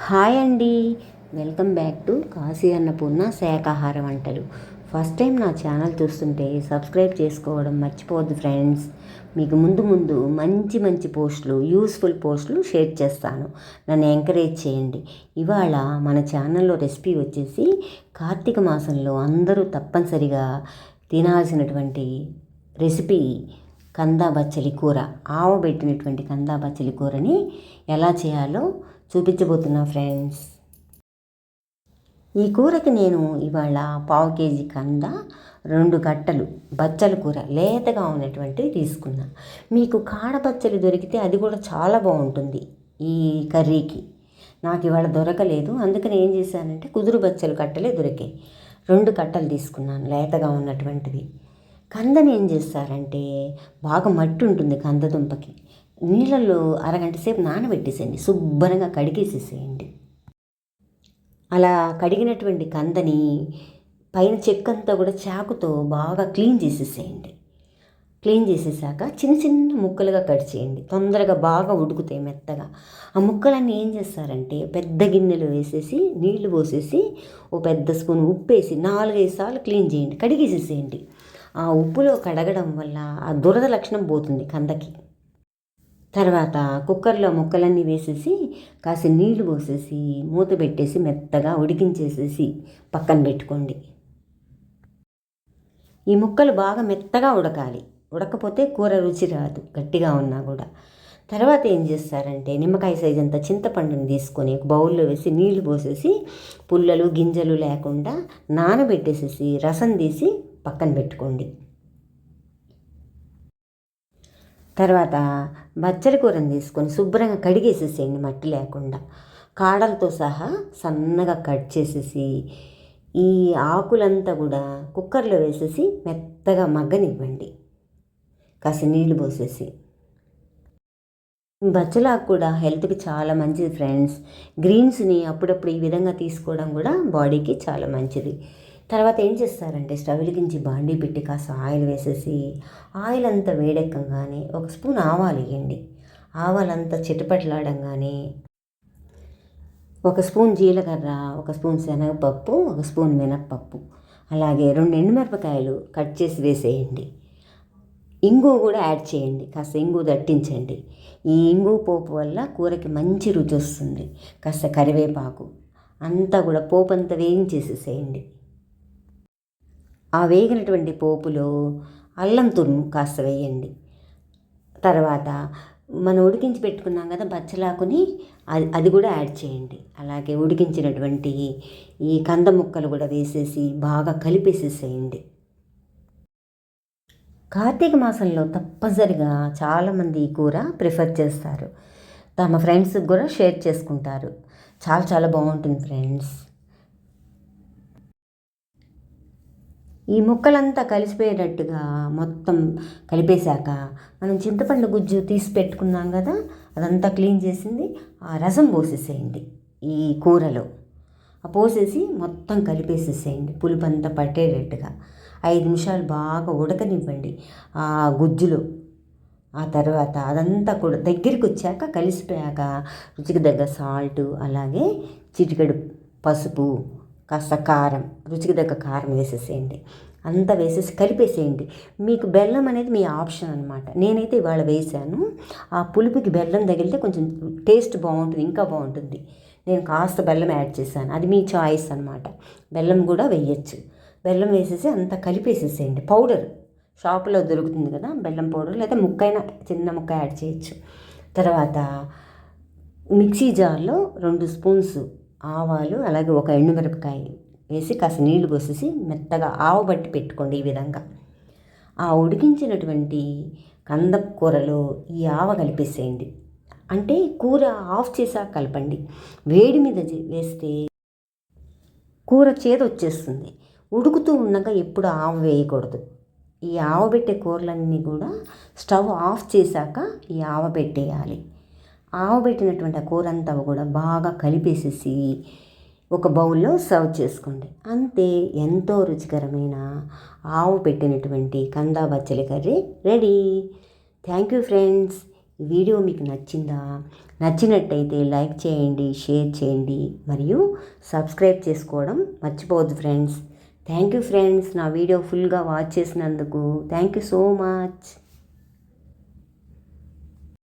Hi అండి. Welcome back to Kashi Annapurna శాకాహార వంటలు. ఫస్ట్ టైం నా ఛానల్ చూస్తుంటే సబ్స్క్రైబ్ చేసుకోవడం మర్చిపోవద్దు ఫ్రెండ్స్. మీకు ముందు ముందు మంచి మంచి పోస్టులు యూస్ఫుల్ పోస్టులు షేర్ చేస్తాను. నన్ను ఎంకరేజ్ చేయండి. ఇవాళ మన ఛానల్లో రెసిపీ వచ్చేసి కార్తీక మాసంలో అందరూ తప్పనిసరిగా తినాల్సినటువంటి రెసిపీ కందా బచ్చలి కూర ఆవబెట్టినటువంటి కందా బచ్చలి కూరని ఎలా చేయాలో చూపించబోతున్నా ఫ్రెండ్స్ ఈ కూరకి నేను ఇవాళ పావు కేజీ కంద రెండు గట్టలు బచ్చల కూర లేతగా ఉన్నటువంటివి తీసుకున్నా. మీకు కాడబచ్చలు దొరికితే అది కూడా చాలా బాగుంటుంది ఈ కర్రీకి. నాకు ఇవాళ దొరకలేదు. అందుకని ఏం చేశానంటే కుదురు బచ్చలు కట్టలే దొరికాయి. రెండు కట్టలు తీసుకున్నాను లేతగా ఉన్నటువంటివి. కందని ఏం చేస్తారంటే బాగా మట్టి ఉంటుంది కందదుంపకి నీళ్ళల్లో అరగంట సేపు నానబెట్టేసేయండి. శుభ్రంగా కడిగేసేసేయండి. అలా కడిగినటువంటి కందని పైన చెక్కంతా కూడా చాకుతో బాగా క్లీన్ చేసేసేయండి. క్లీన్ చేసేసాక చిన్న చిన్న ముక్కలుగా కట్ చేయండి. తొందరగా బాగా ఉడుకుతాయి మెత్తగా. ఆ ముక్కలన్నీ ఏం చేస్తారంటే పెద్ద గిన్నెలో వేసేసి నీళ్ళు పోసేసి ఓ పెద్ద స్పూన్ ఉప్పు వేసి నాలుగైదు సార్లు క్లీన్ చేయండి. కడిగేసేసేయండి. ఆ ఉప్పులో కడగడం వల్ల ఆ దురద లక్షణం పోతుంది కందకి. తర్వాత కుక్కర్లో ముక్కలన్నీ వేసేసి కాసి నీళ్ళు పోసేసి మూత పెట్టేసి మెత్తగా ఉడికించేసేసి పక్కన పెట్టుకోండి. ఈ ముక్కలు బాగా మెత్తగా ఉడకాలి. ఉడకపోతే కూర రుచి రాదు గట్టిగా ఉన్నా కూడా. తర్వాత ఏం చేస్తారంటే నిమ్మకాయ సైజ్ అంత చింతపండుని తీసుకొని ఒక బౌల్లో వేసి నీళ్ళు పోసేసి పుల్లలు గింజలు లేకుండా నానబెట్టేసేసి రసం తీసి పక్కన పెట్టుకోండి. తర్వాత బచ్చల కూరని తీసుకొని శుభ్రంగా కడిగేసేసేయండి మట్టి లేకుండా. కాడలతో సహా సన్నగా కట్ చేసేసి ఈ ఆకులంతా కూడా కుక్కర్లో వేసేసి మెత్తగా మగ్గనివ్వండి. కాసి నీళ్ళు పోసేసి. బచ్చలాకు కూడా హెల్త్కి చాలా మంచిది ఫ్రెండ్స్. గ్రీన్స్ని అప్పుడప్పుడు ఈ విధంగా తీసుకోవడం కూడా బాడీకి చాలా మంచిది. తర్వాత ఏం చేస్తారంటే స్టవ్ వెలిగించి బాండీ పెట్టి కాస్త ఆయిల్ వేసేసి ఆయిల్ అంతా వేడెక్కగానే ఒక స్పూన్ ఆవాలు వేయండి. ఆవాలంతా చిటపట్లాడంగానే ఒక స్పూన్ జీలకర్ర ఒక స్పూన్ శనగపప్పు ఒక స్పూన్ మినప్పప్పు అలాగే రెండు ఎండుమిరపకాయలు కట్ చేసి వేసేయండి. ఇంగు కూడా యాడ్ చేయండి కాస్త ఇంగు దట్టించండి. ఈ ఇంగు పోపు వల్ల కూరకి మంచి రుచి వస్తుంది కాస్త కరివేపాకు అంతా కూడా పోపు అంతా వేయించేసేసేయండి. ఆ వేగినటువంటి పోపులో అల్లం తురుము కాస్త వేయండి. తర్వాత మనం ఉడికించి పెట్టుకున్నాం కదా బచ్చలాకుని అది అది కూడా యాడ్ చేయండి. అలాగే ఉడికించినటువంటి ఈ కంద ముక్కలు కూడా వేసేసి బాగా కలిపేసేసేయండి. కార్తీక మాసంలో తప్పనిసరిగా చాలామంది ఈ కూర ప్రిఫర్ చేస్తారు. తమ ఫ్రెండ్స్కి కూడా షేర్ చేసుకుంటారు. చాలా చాలా బాగుంటుంది ఫ్రెండ్స్. ఈ ముక్కలంతా కలిసిపోయేటట్టుగా మొత్తం కలిపేశాక మనం చింతపండు గుజ్జు తీసి పెట్టుకున్నాం కదా అదంతా క్లీన్ చేసింది. ఆ రసం పోసేసేయండి ఈ కూరలో. ఆ పోసేసి మొత్తం కలిపేసేసేయండి పులుపు అంతా పట్టేటట్టుగా. ఐదు నిమిషాలు బాగా ఉడకనివ్వండి ఆ గుజ్జులో. ఆ తర్వాత అదంతా కూడా దగ్గరికి వచ్చాక కలిసిపోయాక రుచికి దగ్గర సాల్ట్ అలాగే చిటికెడు పసుపు కాస్త కారం రుచికి తగ్గ కారం వేసేసేయండి. అంతా వేసేసి కలిపేసేయండి. మీకు బెల్లం అనేది మీ ఆప్షన్ అనమాట నేనైతే ఇవాళ వేసాను. ఆ పులుపుకి బెల్లం తగిలితే కొంచెం టేస్ట్ బాగుంటుంది ఇంకా బాగుంటుంది. నేను కాస్త బెల్లం యాడ్ చేశాను. అది మీ చాయిస్ అనమాట బెల్లం కూడా వేయచ్చు. బెల్లం వేసేసి అంతా కలిపేసేసేయండి. పౌడర్ షాపులో దొరుకుతుంది కదా బెల్లం పౌడర్ లేదా ముక్కైనా చిన్న ముక్క యాడ్ చేయొచ్చు. తర్వాత మిక్సీ జార్లో రెండు స్పూన్స్ ఆవాలు అలాగే ఒక ఎండుమిరపకాయ వేసి కాస్త నీళ్ళు పోసేసి మెత్తగా ఆవబట్టి పెట్టుకోండి ఈ విధంగా. ఆ ఉడికించినటువంటి కంద కూరలో ఈ ఆవ కలిపేసేయండి. అంటే కూర ఆఫ్ చేసాక కలపండి. వేడి మీద వేస్తే కూర చేదు వచ్చేస్తుంది. ఉడుకుతూ ఉండగా ఎప్పుడు ఆవ వేయకూడదు. ఈ ఆవ పెట్టే కూరలన్నీ కూడా స్టవ్ ఆఫ్ చేశాక ఈ ఆవ పెట్టేయాలి. ఆవు పెట్టినటువంటి ఆ కూర అంతా కూడా బాగా కలిపేసేసి ఒక బౌల్లో సర్వ్ చేసుకోండి. అంతే ఎంతో రుచికరమైన ఆవు పెట్టినటువంటి కందా బచ్చలి curry ready. Thank you friends ఈ వీడియో మీకు నచ్చిందా? నచ్చినట్టయితే లైక్ చేయండి షేర్ చేయండి మరియు సబ్స్క్రైబ్ చేసుకోవడం మర్చిపోవద్దు ఫ్రెండ్స్ థ్యాంక్ యూ ఫ్రెండ్స్ నా వీడియో ఫుల్గా వాచ్ చేసినందుకు థ్యాంక్ యూ సో మచ్